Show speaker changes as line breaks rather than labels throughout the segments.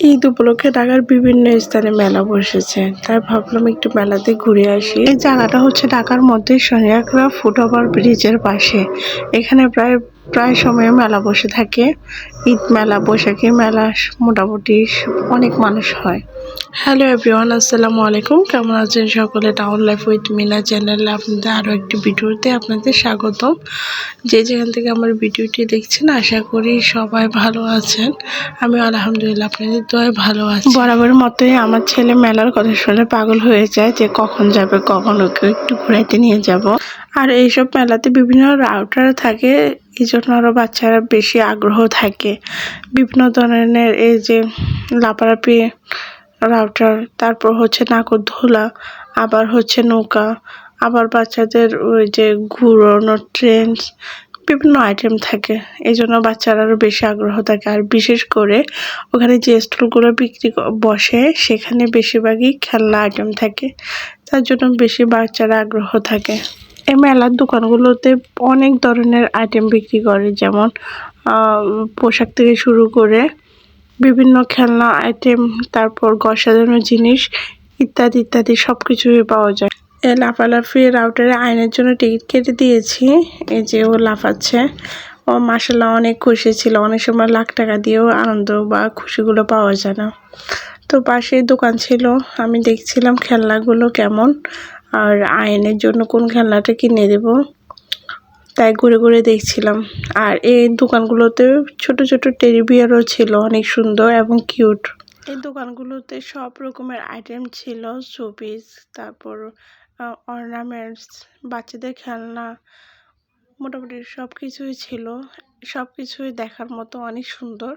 ঈদ উপলক্ষে ঢাকার বিভিন্ন স্থানে মেলা বসেছে। তাই ভাবলাম একটু মেলাতে ঘুরে আসি। এই জায়গাটা হচ্ছে ঢাকার মধ্যে সোনিয়াকড়া ফুটওভার ব্রিজের পাশে। এখানে প্রায় প্রায় সময় মেলা বসে থাকে। ঈদ মেলা বৈশাখী মেলা, মোটামুটি অনেক মানুষ হয়। হ্যালো এভরিওয়ান, আসসালামু আলাইকুম। কেমন আছেন সকলে? টাউন লাইফ উইথ মিনা চ্যানেলে আপনাদের আরও একটি ভিডিওতে আপনাদের স্বাগতম। যে যেখান থেকে আমার ভিডিওটি দেখছেন, আশা করি সবাই ভালো আছেন। আমি আলহামদুলিল্লাহ আপনাদের দোয়ায় ভালো আছি। বরাবরের মতোই আমার ছেলে মেলার কথা শুনে পাগল হয়ে যায় যে কখন যাবে, কখন ওকে একটু ঘুরাইতে নিয়ে যাব। আর এইসব মেলাতে বিভিন্ন রাউটার থাকে এই জন্য আরও বাচ্চারা বেশি আগ্রহ থাকে। বিভিন্ন ধরনের এই যে লাপালাপি রাউটার তারপর হচ্ছে নাগরদোলা আবার হচ্ছে নৌকা, আবার বাচ্চাদের ওই যে ঘুরোনো ট্রেন বিভিন্ন আইটেম থাকে। এই জন্য বাচ্চারা আরও বেশি আগ্রহ থাকে। আর বিশেষ করে ওখানে যে স্টলগুলো বিক্রি বসে, সেখানে বেশিরভাগই খেলনা আইটেম থাকে। তার জন্য বেশি বাচ্চারা আগ্রহ থাকে। এই মেলার দোকানগুলোতে অনেক ধরনের আইটেম বিক্রি করে, যেমন পোশাক থেকে শুরু করে বিভিন্ন খেলনা আইটেম তারপর ঘর সাজানোর জিনিস ইত্যাদি ইত্যাদি সব কিছুই পাওয়া যায়। এ লাফালাফি রাউটারে আইনের জন্য টিকিট কেটে দিয়েছি। এই যে ও লাফাচ্ছে। ও মাসাল্লাহ অনেক খুশি ছিল। অনেক সময় লাখ টাকা দিয়েও আনন্দ বা খুশিগুলো পাওয়া যায় না। তো পাশে দোকান ছিল। আমি দেখছিলাম খেলনাগুলো কেমন। আর আয়নের জন্য কোন খেলনাটা কিনে দেব? তাই ঘুরে ঘুরে দেখছিলাম। আর এই দোকানগুলোতে ছোট ছোট টেরিবিয়ারও ছিল, অনেক সুন্দর এবং কিউট এই দোকানগুলোতে সব রকমের আইটেম ছিল শোপিস তারপর অর্নামেন্টস বাচ্চাদের খেলনা, মোটামুটি সব কিছুই ছিল। সব কিছুই দেখার মতো অনেক সুন্দর।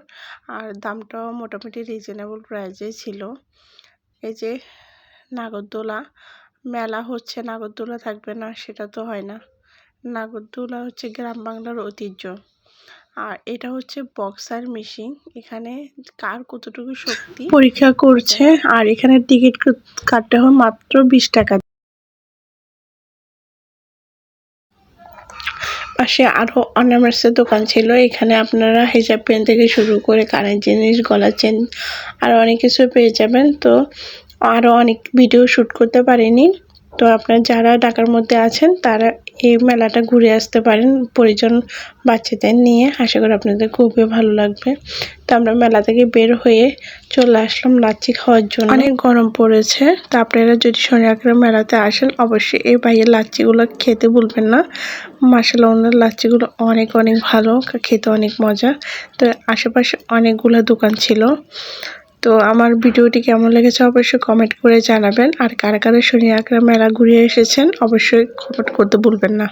আর দামটাও মোটামুটি রিজনেবল প্রাইসে ছিল। এই যে নাগরদোলা মেলা হচ্ছে নাগরদোলা থাকবে না সেটা তো হয় না। নাগরদোলা হচ্ছে গ্রাম বাংলার ঐতিহ্য। আর এটা হচ্ছে বক্সার মেশিন। এখানে কার কতটুকু শক্তি পরীক্ষা করছে আর এখানে টিকিট কাটতে হয় মাত্র বিশ টাকা। পাশে আরও অর্নামেন্টসের দোকান ছিল। এখানে আপনারা হিজাব পেন থেকে শুরু করে কানের জিনিস গলার চেন আরও অনেক কিছু পেয়ে যাবেন। তো আরও অনেক ভিডিও শুট করতে পারিনি। তো আপনারা যারা ঢাকার মধ্যে আছেন, তারা এই মেলাটা ঘুরে আসতে পারেন পরিজন বাচ্চাদের নিয়ে। আশা করি আপনাদের খুবই ভালো লাগবে। তো আমরা মেলা থেকে বের হয়ে চলে আসলাম লাচ্ছি খাওয়ার জন্য। অনেক গরম পড়েছে। তো আপনারা যদি শনি আঁকড়া মেলাতে আসেন, অবশ্যই এই ভাইয়ের লাচ্ছিগুলো খেতে ভুলবেন না। মাসাল্লাহ ওনার লাচ্ছিগুলো অনেক অনেক ভালো, খেতে অনেক মজা। তো আশেপাশে অনেকগুলো দোকান ছিল। তো আমার ভিডিওটি কেমন লেগেছে অবশ্যই কমেন্ট করে জানাবেন। আর কারা কারা শনি আঁকড়া মেলা ঘুরে এসেছেন অবশ্যই কমেন্ট করতে ভুলবেন না।